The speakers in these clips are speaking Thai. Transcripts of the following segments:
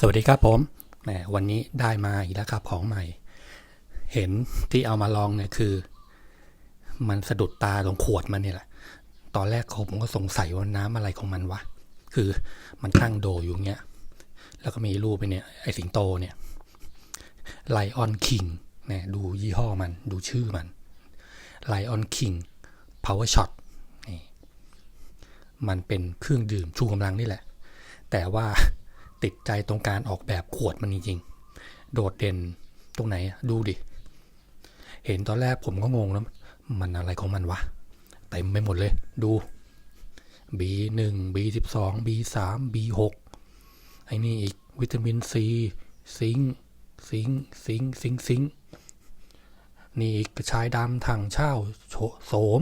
สวัสดีครับผมแหมวันนี้ได้มาอีกแล้วครับของใหม่ เห็นที่เอามาลองเนี่ยคือ มันสะดุดตาตรงขวดมันเนี่ยแหละ ตอนแรกผมก็สงสัยว่าน้ำอะไรของมันวะ คือมันตั้งโดอยู่เงี้ย แล้วก็มีรูปไปเนี่ยไอสิงโตเนี่ยไลออนคิงเนี่ยดูยี่ห้อมันดูชื่อมันไลออนคิงพาวเวอร์ช็อตมันเป็นเครื่องดื่มชูกำลังนี่แหละ แต่ว่า ติดใจตรงการออกแบบขวดมันจริงๆ โดดเด่นตรงไหนดูดิ เห็นตอนแรกผมก็งงแล้วมันอะไรของมันวะเต็มไปหมดเลย ดู B1 B12 B3 B6 ไอ้นี่อีกวิตามินซีซิงซิงซิงซิงซิงนี่อีกกระชายดำถังเช่าโฉโสม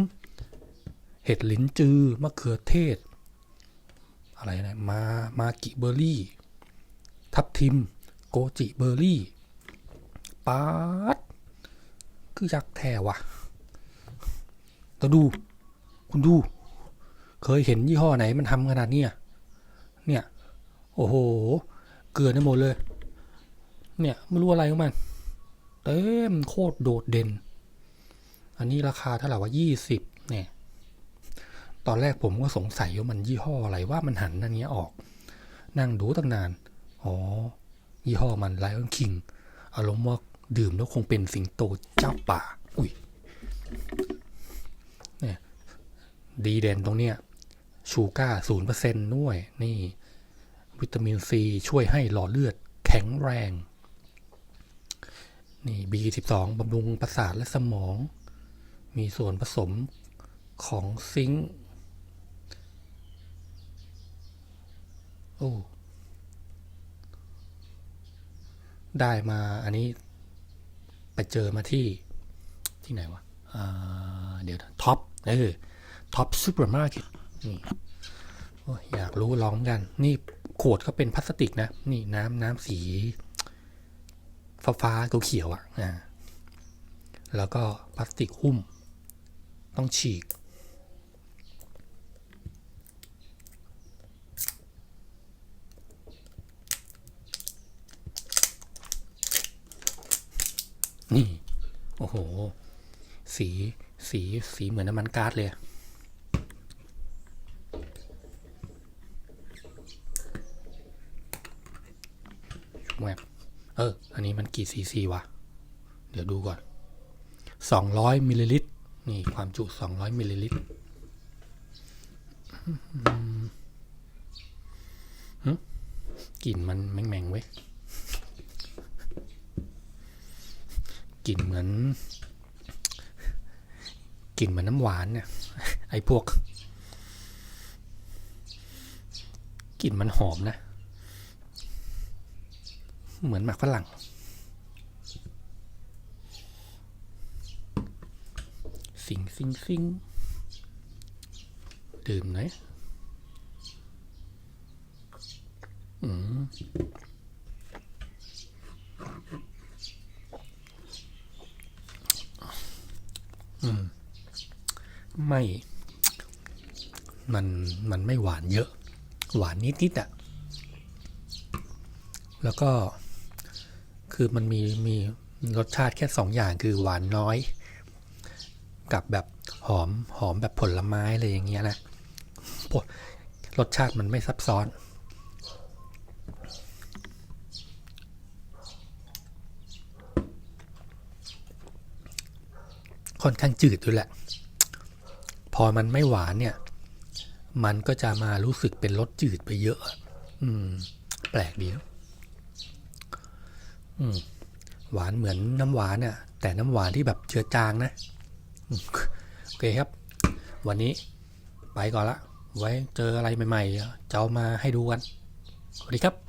เห็ดลิ้นจือมะเขือเทศ อะไรนะมามากิเบอร์รี่ ทับทิม โกจิเบอร์รี่ปาดคือยักษ์แท้วะแต่ดู คุณดู เคยเห็นยี่ห้อไหนมันทำขนาดนี้เนี่ย โอ้โห เกลือได้หมดเลย เนี่ยไม่รู้อะไรของมัน เต็มโคตรโดดเด่น อันนี้ราคาเท่าไหร่วะยี่สิบเนี่ย ตอนแรกผมก็สงสัยว่ามันยี่ห้ออะไรว่ามันหันอันเนี้ยออก นั่งดูตั้งนาน อ๋อ ยี่ห้อมันไลออนคิงอารมณ์ว่าดื่มแล้วคงเป็นสิงโตเจ้าป่า อุ้ยเนี่ยดีเด่นตรงเนี้ยชูก้าศูนย์เปอร์เซ็นต์ด้วย นี่ วิตามินซีช่วยให้หลอดเลือดแข็งแรง นี่ B12 บำรุงประสาทและสมอง มีส่วนผสมของซิงค์ โอ้ ได้มาอันนี้ไปเจอมาที่ที่ไหนวะเดี๋ยวท็อปเออท็อปซูเปอร์มาร์เก็ตนี่อยากรู้ลองเหมือนกัน นี่ขวดก็เป็นพลาสติกนะ นี่น้ำน้ำสี ฟ้าฟ้าเขียวอะอ่าแล้วก็พลาสติกหุ้ม ต้องฉีก นี่ โอ้โห สีสีสีเหมือนน้ำมันก๊าซเลยแวบเออ อันนี้มันกี่ซีซีวะ เดี๋ยวดูก่อนสองร้อยมิลลิลิตร นี่ความจุสองร้อยมิลลิลิตรอืมกลิ่นมันแม่งๆเว้ย กลิ่นเหมือนกลิ่นเหมือนน้ำหวานเนี่ยไอ้พวกกลิ่นมันหอมนะ เหมือนหมากฝรั่ง สิงสิงสิงดื่มหน่อยอืม ไม่ มันมันไม่หวานเยอะ หวานนิดนิดๆอะแล้วก็คือมันมีมีรสชาติแค่สองอย่างคือหวานน้อย กับแบบหอมหอมแบบผลไม้อะไรอย่างเงี้ยนะรสชาติมันไม่ซับซ้อน ค่อนข้างจืดด้วยแหละ พอมันไม่หวานเนี่ย มันก็จะมารู้สึกเป็นรสจืดไปเยอะ อืม แปลกดีนะอืม หวานเหมือนน้ำหวานน่ะ แต่น้ำหวานที่แบบเจือจางนะอืมโอเคครับ วันนี้ไปก่อนละ ไว้เจออะไรใหม่ๆจะเอามาให้ดูกัน สวัสดีครับ